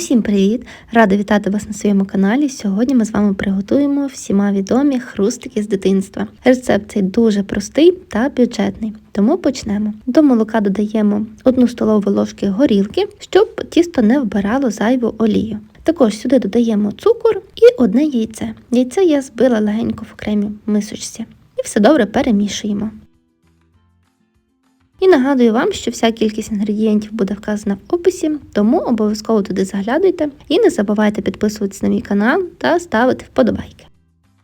Усім привіт! Рада вітати вас на своєму каналі. Сьогодні ми з вами приготуємо всіма відомі хрустики з дитинства. Рецепт цей дуже простий та бюджетний, тому почнемо. До молока додаємо 1 столову ложки горілки, щоб тісто не вбирало зайву олію. Також сюди додаємо цукор і одне яйце. Яйце я збила легенько в окремій мисочці. І все добре перемішуємо. І нагадую вам, що вся кількість інгредієнтів буде вказана в описі, тому обов'язково туди заглядуйте і не забувайте підписуватися на мій канал та ставити вподобайки.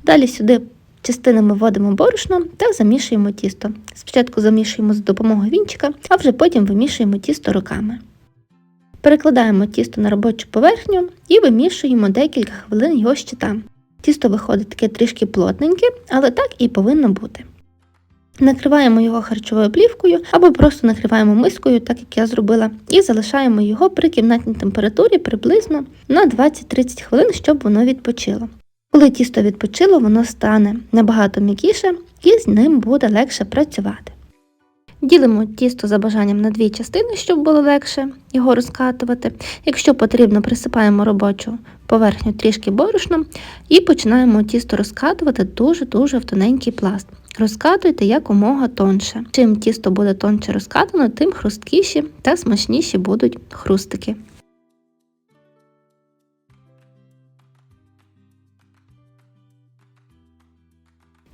Далі сюди частинами вводимо борошно та замішуємо тісто. Спочатку замішуємо за допомогою вінчика, а вже потім вимішуємо тісто руками. Перекладаємо тісто на робочу поверхню і вимішуємо декілька хвилин його ще там. Тісто виходить таке трішки плотненьке, але так і повинно бути. Накриваємо його харчовою плівкою або просто накриваємо мискою, так як я зробила, і залишаємо його при кімнатній температурі приблизно на 20-30 хвилин, щоб воно відпочило. Коли тісто відпочило, воно стане набагато м'якіше і з ним буде легше працювати. Ділимо тісто за бажанням на дві частини, щоб було легше його розкатувати. Якщо потрібно, присипаємо робочу поверхню трішки борошном і починаємо тісто розкатувати дуже-дуже в тоненький пласт. Розкатуйте якомога тонше. Чим тісто буде тонше розкатано, тим хрусткіші та смачніші будуть хрустики.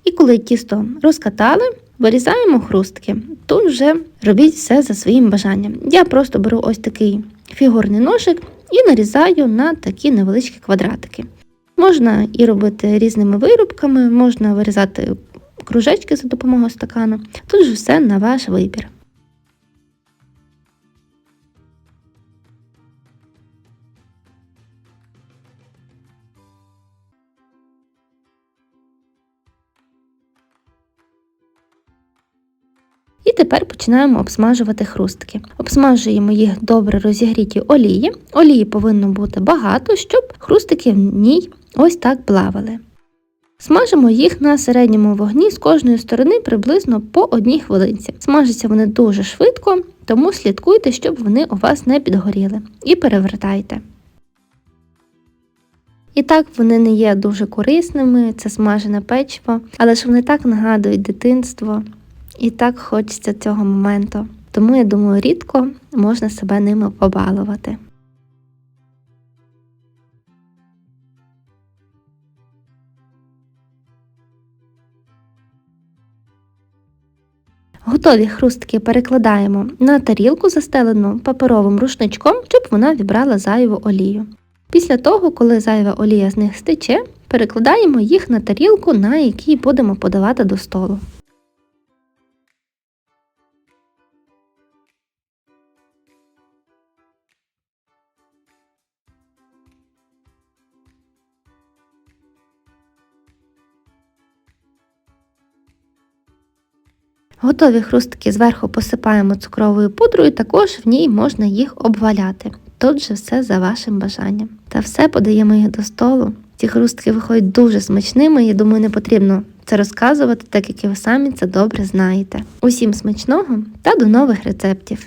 І коли тісто розкатали, вирізаємо хрустки. Тут вже робіть все за своїм бажанням. Я просто беру ось такий фігурний ножик і нарізаю на такі невеличкі квадратики. Можна і робити різними виробками, можна вирізати кружечки за допомогою стакану. Тут же все на ваш вибір. І тепер починаємо обсмажувати хрустики. Обсмажуємо їх добре розігріті олії. Олії повинно бути багато, щоб хрустики в ній ось так плавали. Смажимо їх на середньому вогні з кожної сторони приблизно по одній хвилинці. Смажаться вони дуже швидко, тому слідкуйте, щоб вони у вас не підгоріли. І перевертайте. І так вони не є дуже корисними, це смажене печиво, але ж вони так нагадують дитинство. І так хочеться цього моменту. Тому я думаю, рідко можна себе ними побалувати. Готові хрустки перекладаємо на тарілку, застелену паперовим рушничком, щоб вона вібрала зайву олію. Після того, коли зайва олія з них стече, перекладаємо їх на тарілку, на якій будемо подавати до столу. Готові хрустики зверху посипаємо цукровою пудрою, також в ній можна їх обваляти. Тут же все за вашим бажанням. Та все подаємо їх до столу. Ці хрустики виходять дуже смачними, я думаю, не потрібно це розказувати, так як і ви самі це добре знаєте. Усім смачного та до нових рецептів!